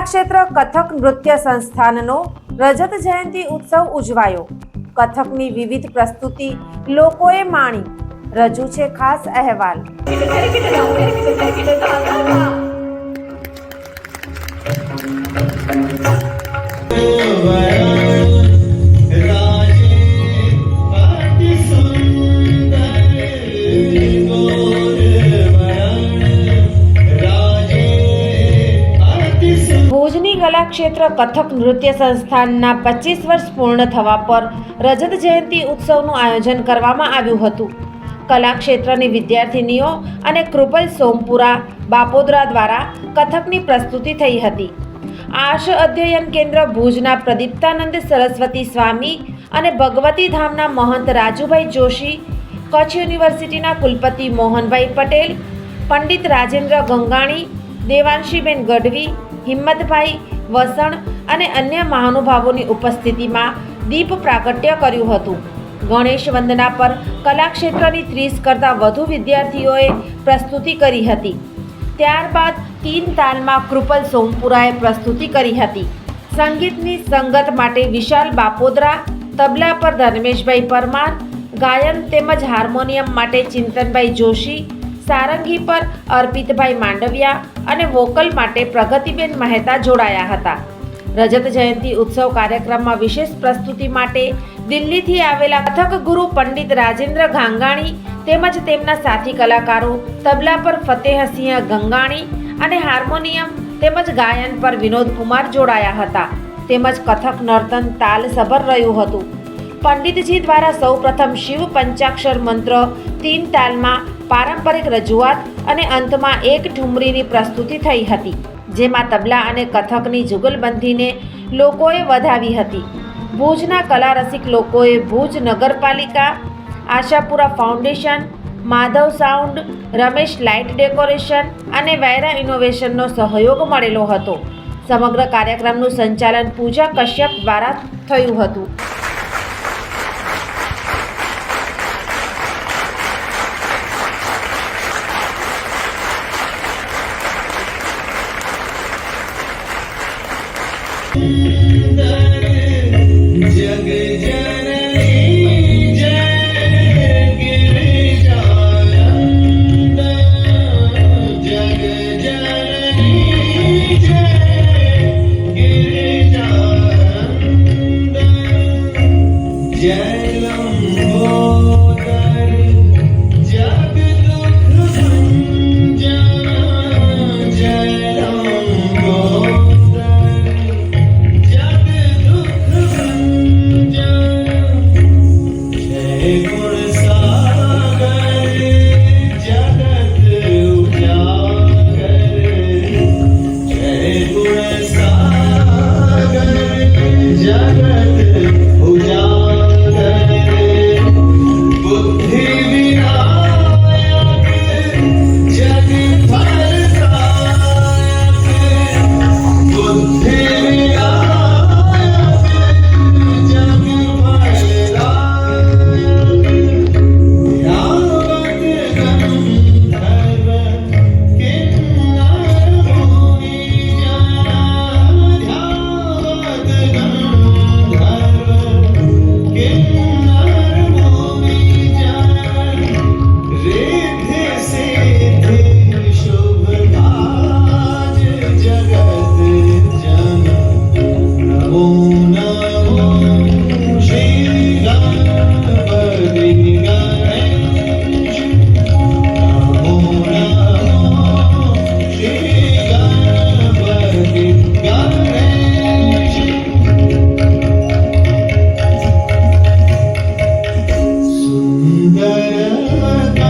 કલાક્ષેત્ર કથક નૃત્ય સંસ્થાનનો રજત જયંતિ ઉત્સવ ઉજવાયો કથકની વિવિધ પ્રસ્તુતિ લોકોએ માણી રજૂ છે ખાસ અહેવાલ ભુજની કલાક્ષેત્ર કથક નૃત્ય સંસ્થાનના પચીસ વર્ષ પૂર્ણ થવા પર રજત જયંતિ ઉત્સવનું આયોજન કરવામાં આવ્યું હતું. કલાક્ષેત્રની વિદ્યાર્થિનીઓ અને કૃપલ સોમપુરા, બાપોદરા દ્વારા કથકની પ્રસ્તુતિ થઈ હતી. આશ અધ્યયન કેન્દ્ર ભુજના પ્રદીપ્તાનંદ સરસ્વતી સ્વામી અને ભગવતી ધામના મહંત રાજુભાઈ જોશી, કચ્છ યુનિવર્સિટીના કુલપતિ મોહનભાઈ પટેલ, પંડિત રાજેન્દ્ર ગંગાણી, દેવાંશીબેન ગઢવી હિંમતભાઈ વસણ અને અન્ય મહાનુભાવોની ઉપસ્થિતિમાં દીપ પ્રાગટ્ય કર્યું હતું. ગણેશ વંદના પર કલાક્ષેત્રની ત્રીસ કરતાં વધુ વિદ્યાર્થીઓએ પ્રસ્તુતિ કરી હતી. ત્યારબાદ તીન તાલમાં કૃપલ સોમપુરાએ પ્રસ્તુતિ કરી હતી. સંગીતની સંગત માટે વિશાલ બાપોદરા, તબલા પર ધર્મેશભાઈ પરમાર, ગાયન તેમજ હાર્મોનિયમ માટે ચિંતનભાઈ જોશી સારંગી પર અર્પિતભાઈ માંડવિયા અને વોકલ માટે પ્રગતિબેન મહેતા જોડાયા હતા. રજત જયંતિ ઉત્સવ કાર્યક્રમમાં વિશેષ પ્રસ્તુતિ માટે દિલ્હીથી આવેલા કથક ગુરુ પંડિત રાજેન્દ્ર ગાંગાણી તેમજ તેમના સાથી કલાકારો તબલા પર ફતેહસિંહ ગંગાણી અને હાર્મોનિયમ તેમજ ગાયન પર વિનોદ કુમાર જોડાયા હતા. તેમજ કથક નર્તન તાલ સભર રહ્યું હતું. પંડિતજી દ્વારા સૌપ્રથમ શિવ પંચાક્ષર મંત્ર તીન તાલમાં પારંપરિક રજૂઆત અને અંતમાં એક ઠુમરીની પ્રસ્તુતિ થઈ હતી, જેમાં તબલા અને કથકની જુગલબંધીને લોકોએ વધાવી હતી. ભુજના કલા રસિક લોકોએ ભુજ નગરપાલિકા, Ashapura foundation, Madhav sound, Ramesh light decoration અને વૈરા ઇનોવેશનનો સહયોગ મળેલો હતો. સમગ્ર કાર્યક્રમનું સંચાલન પૂજા કશ્યપ દ્વારા થયું હતું. जय लम्बोदरी Lord.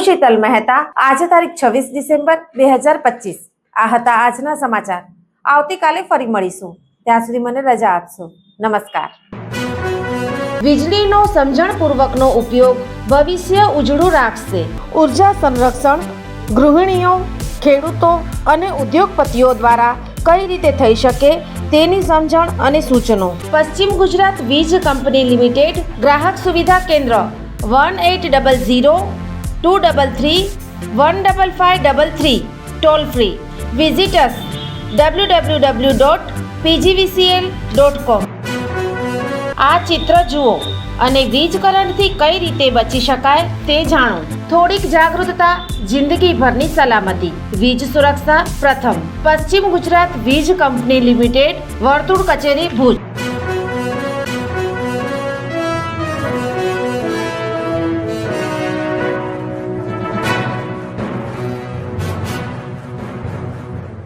હું શીતલ મહેતા આજે તારીખ છવ્વીસ ડિસેમ્બર બે હજાર પચીસ. આ હતા આજના સમાચાર. આવતીકાલે ફરી મળીશું. ત્યાં સુધી મને રજા આપશો. નમસ્કાર. વીજળીનો સમજણપૂર્વકનો ઉપયોગ ભવિષ્ય ઉજળું રાખશે. ઊર્જા સંરક્ષણ, ગૃહિણીઓ, ખેડૂતો અને ઉદ્યોગપતિઓ દ્વારા કઈ રીતે થઈ શકે તેની સમજણ અને સૂચનો. પશ્ચિમ ગુજરાત વીજ કંપની લિમિટેડ ગ્રાહક સુવિધા કેન્દ્ર one eight double zero two double three one double five double three toll free visitors W W W dot PGVCL dot com આ ચિત્ર જુઓ અને વીજ કરંટથી કઈ રીતે બચી શકાય તે જાણો. થોડીક જાગૃતતા, જિંદગીભરની સલામતી. વીજ સુરક્ષા પ્રથમ. પશ્ચિમ ગુજરાત વીજ કંપની લિમિટેડ, વર્તુળ કચેરી ભુજ.